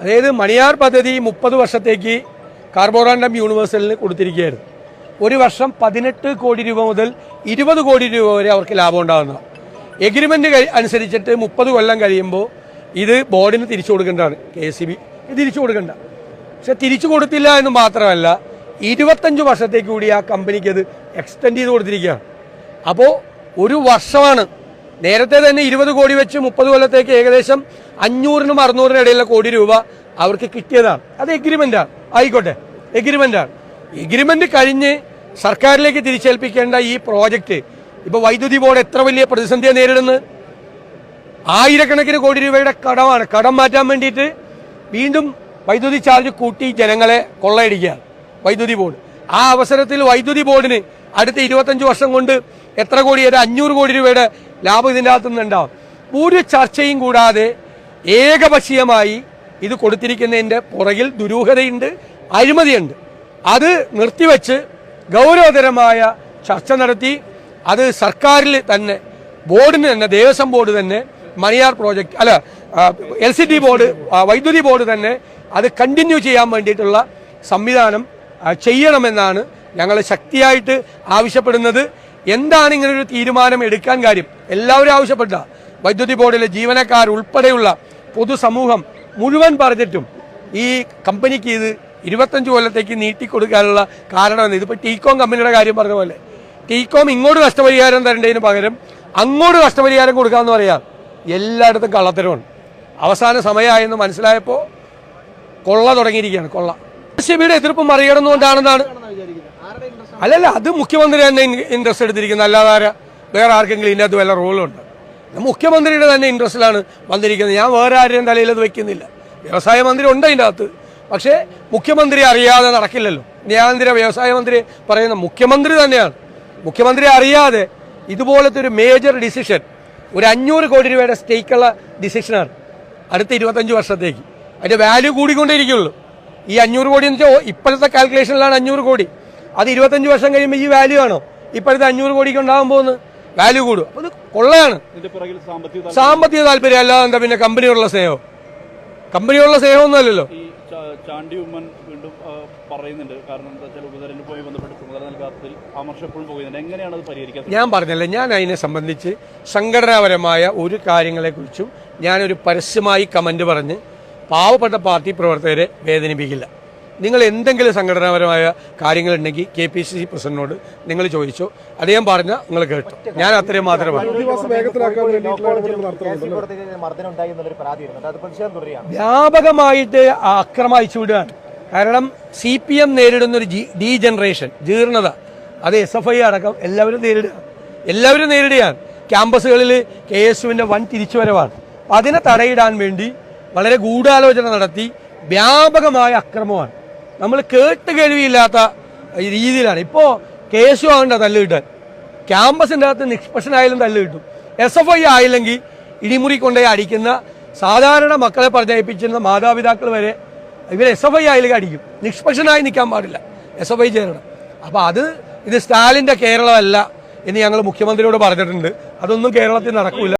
അതായത് മണിയാർ പദ്ധതി മുപ്പത് വർഷത്തേക്ക് കാർബോറാൻഡം യൂണിവേഴ്സലിന് കൊടുത്തിരിക്കുകയായിരുന്നു ഒരു വർഷം പതിനെട്ട് കോടി രൂപ മുതൽ ഇരുപത് കോടി രൂപ വരെ അവർക്ക് ലാഭം ഉണ്ടാകുന്നതാണ് എഗ്രിമെന്റ് അനുസരിച്ചിട്ട് മുപ്പത് കൊല്ലം കഴിയുമ്പോൾ ഇത് ബോർഡിന് തിരിച്ചു കൊടുക്കേണ്ടതാണ്. കെ സി ബി തിരിച്ചു കൊടുക്കേണ്ട. പക്ഷെ തിരിച്ചു കൊടുത്തില്ല എന്ന് മാത്രമല്ല ഇരുപത്തഞ്ച് വർഷത്തേക്ക് കൂടി ആ കമ്പനിക്ക് അത് എക്സ്റ്റെൻഡ് ചെയ്ത് കൊടുത്തിരിക്കുകയാണ്. അപ്പോൾ ഒരു വർഷമാണ് നേരത്തെ തന്നെ ഇരുപത് കോടി വെച്ച് മുപ്പത് കൊല്ലത്തേക്ക് ഏകദേശം അഞ്ഞൂറിനും അറുന്നൂറിനും ഇടയിലുള്ള കോടി രൂപ അവർക്ക് കിട്ടിയതാണ്. അത് എഗ്രിമെന്റാണ് ആയിക്കോട്ടെ. എഗ്രിമെന്റാണ് എഗ്രിമെന്റ് കഴിഞ്ഞ് സർക്കാരിലേക്ക് തിരിച്ചേൽപ്പിക്കേണ്ട ഈ പ്രോജക്റ്റ് ഇപ്പൊ വൈദ്യുതി ബോർഡ് എത്ര വലിയ പ്രതിസന്ധിയെ നേരിടുന്നത്? ആയിരക്കണക്കിന് കോടി രൂപയുടെ കടമാണ്. കടം മാറ്റാൻ വേണ്ടിയിട്ട് വീണ്ടും വൈദ്യുതി ചാർജ് കൂട്ടി ജനങ്ങളെ കൊള്ളയടിക്കുക. വൈദ്യുതി ബോർഡ്. ആ അവസരത്തിൽ വൈദ്യുതി ബോർഡിന് അടുത്ത ഇരുപത്തഞ്ച് വർഷം കൊണ്ട് എത്ര കോടി ഒരു അഞ്ഞൂറ് കോടി രൂപയുടെ ലാഭം ഇതിന്റെ അകത്തു നിന്നുണ്ടാവും. ഒരു ചർച്ചയും കൂടാതെ ഏകപക്ഷീയമായി ഇത് കൊടുത്തിരിക്കുന്നതിന്റെ പുറകിൽ ദുരൂഹതയുണ്ട് അഴിമതിയുണ്ട്. അത് നിർത്തിവെച്ച് ഗൗരവതരമായ ചർച്ച നടത്തി അത് സർക്കാരിൽ തന്നെ ബോർഡിന് തന്നെ ദേവസ്വം ബോർഡ് തന്നെ മണിയാർ പ്രോജക്റ്റ് അല്ല എൽ സി ഡി ബോർഡ് വൈദ്യുതി ബോർഡ് തന്നെ അത് കണ്ടിന്യൂ ചെയ്യാൻ വേണ്ടിയിട്ടുള്ള സംവിധാനം ചെയ്യണമെന്നാണ് ഞങ്ങൾ ശക്തിയായിട്ട് ആവശ്യപ്പെടുന്നത്. എന്താണ് ഇങ്ങനൊരു തീരുമാനം എടുക്കാൻ കാര്യം? എല്ലാവരും ആവശ്യപ്പെട്ട. വൈദ്യുതി ബോർഡിലെ ജീവനക്കാർ ഉൾപ്പെടെയുള്ള പൊതുസമൂഹം മുഴുവൻ പറഞ്ഞിട്ടും ഈ കമ്പനിക്ക് ഇത് ഇരുപത്തഞ്ച് കൊല്ലത്തേക്ക് നീട്ടിക്കൊടുക്കാനുള്ള കാരണം ഇതിപ്പോൾ ടീകോം കമ്പനിയുടെ കാര്യം പറഞ്ഞ പോലെ. ടീകോം ഇങ്ങോട്ട് നഷ്ടപരിഹാരം തരേണ്ടതിന് പകരം അങ്ങോട്ട് നഷ്ടപരിഹാരം കൊടുക്കാമെന്ന് പറയാം. എല്ലായിടത്തും കള്ളത്തരമാണ്. അവസാന സമയമായെന്ന് മനസ്സിലായപ്പോൾ കൊള്ള തുടങ്ങിയിരിക്കുകയാണ് കൊള്ള. ശിബിയുടെ എതിർപ്പ് മറികടന്നുകൊണ്ടാണെന്നാണ്. അല്ലല്ല അത് മുഖ്യമന്ത്രി തന്നെ ഇൻട്രസ്റ്റ് എടുത്തിരിക്കുന്നത്. അല്ലാതെ ആരാ? വേറെ ആർക്കെങ്കിലും ഇതിനകത്ത് വല്ല റോളുണ്ട്. മുഖ്യമന്ത്രിയുടെ തന്നെ ഇൻട്രസ്റ്റിലാണ് വന്നിരിക്കുന്നത്. ഞാൻ വേറെ ആരുടെയും തലയിൽ അത് വയ്ക്കുന്നില്ല വ്യവസായ മന്ത്രി ഉണ്ട് അതിന്റെ അകത്ത്. പക്ഷേ മുഖ്യമന്ത്രി അറിയാതെ നടക്കില്ലല്ലോ. ന്യായാന്തര വ്യവസായ മന്ത്രി പറയുന്ന മുഖ്യമന്ത്രി തന്നെയാണ്. മുഖ്യമന്ത്രി അറിയാതെ ഇതുപോലത്തെ ഒരു മേജർ ഡിസിഷൻ ഒരു അഞ്ഞൂറ് കോടി രൂപയുടെ സ്റ്റേക്കുള്ള ഡിസിഷനാണ് അടുത്ത ഇരുപത്തഞ്ച് വർഷത്തേക്ക്. അതിന്റെ വാല്യൂ കൂടിക്കൊണ്ടേയിരിക്കുള്ളൂ. ഈ അഞ്ഞൂറ് കോടി എന്ന് വെച്ചാൽ ഇപ്പോഴത്തെ കാൽക്കുലേഷനിലാണ് അഞ്ഞൂറ് കോടി. അത് ഇരുപത്തഞ്ച് വർഷം കഴിയുമ്പോൾ ഈ വാല്യൂ ആണോ? ഇപ്പോഴത്തെ അഞ്ഞൂറ് കോടിക്ക് ഉണ്ടാകാൻ പോകുന്നത്? വാല്യൂ കൂടും. അത് കൊള്ളയാണ് സാമ്പത്തിക താല്പര്യം. അല്ലാതെ എന്താ പിന്നെ കമ്പനിയോടുള്ള സ്നേഹം? കമ്പനിയോടുള്ള സ്നേഹമൊന്നുമല്ലല്ലോ ചാണ്ടി ഉമ്മൻ വീണ്ടും പറയുന്നുണ്ട്. കാരണം എന്താ വെച്ചാൽ ഉപതെരഞ്ഞെടുപ്പുമായി ബന്ധപ്പെട്ട് ചുമതല നൽകാത്തതിൽ എപ്പോഴും പോകുന്നുണ്ട്. എങ്ങനെയാണ് അത് പരിഹരിക്കാൻ ഞാൻ പറഞ്ഞല്ലേ ഞാൻ അതിനെ സംബന്ധിച്ച് സംഘടനാപരമായ ഒരു കാര്യങ്ങളെക്കുറിച്ചും ഞാനൊരു പരസ്യമായി കമന്റ് പറഞ്ഞ് പാവപ്പെട്ട പാർട്ടി പ്രവർത്തകരെ വേദനിപ്പിക്കില്ല. നിങ്ങൾ എന്തെങ്കിലും സംഘടനാപരമായ കാര്യങ്ങളുണ്ടെങ്കിൽ കെ പി സി സി പ്രസിഡന്റിനോട് നിങ്ങൾ ചോദിച്ചു. അദ്ദേഹം പറഞ്ഞ നിങ്ങൾ കേട്ടു. ഞാൻ അത്രയും മാത്രമേ പറഞ്ഞു പ്രതിഭാസം വേഗത്തിലാക്കാൻ വേണ്ടിയിട്ടുള്ള ഇടപെടൽ നടത്തുന്നുണ്ട് പുറത്തേക്ക് മർദ്ദനം ഉണ്ടായി എന്നുള്ളൊരു പരാതി അത് പ്രതിഷേധം തുടരുകയാണ്. വ്യാപകമായിട്ട് അക്രമിച്ചു അയച്ചുവിടുകയാണ് കാരണം സി പി എം നേരിടുന്ന ഒരു ഡീ ഡി ജനറേഷൻ ജീർണത അത് എസ് എഫ് ഐ അടക്കം എല്ലാവരും നേരിടുക. എല്ലാവരും നേരിടുകയാണ്. ക്യാമ്പസുകളിൽ കെ എസ് യുവിന്റെ വൻ തിരിച്ചുവരവാണ്. അപ്പം അതിനെ തടയിടാൻ വേണ്ടി വളരെ ഗൂഢാലോചന നടത്തി വ്യാപകമായ അക്രമമാണ്. നമ്മൾ കേട്ട് കേൾവിയില്ലാത്ത രീതിയിലാണ്. ഇപ്പോൾ കെ എസ് യു ആകണ്ട തല്ല് കിട്ടാൻ. ക്യാമ്പസിന്റെ അകത്ത് നിഷ്പക്ഷനായാലും തല്ല് കിട്ടും. എസ് എഫ് ഐ ആയില്ലെങ്കിൽ ഇടിമുറി കൊണ്ടേ അടിക്കുന്ന സാധാരണ മക്കളെ പറഞ്ഞയപ്പിച്ചിരുന്ന മാതാപിതാക്കൾ വരെ ഇവർ എസ് എഫ് ഐ ആയാലും അടിക്കും. നിഷ്പക്ഷനായി നിൽക്കാൻ പാടില്ല. എസ് എഫ് ഐ ചേരണം. അപ്പോൾ അത് ഇത് സ്റ്റാലിന്റെ കേരളമല്ല എന്ന് ഞങ്ങൾ മുഖ്യമന്ത്രിയോട് പറഞ്ഞിട്ടുണ്ട്. അതൊന്നും കേരളത്തിൽ നടക്കൂല.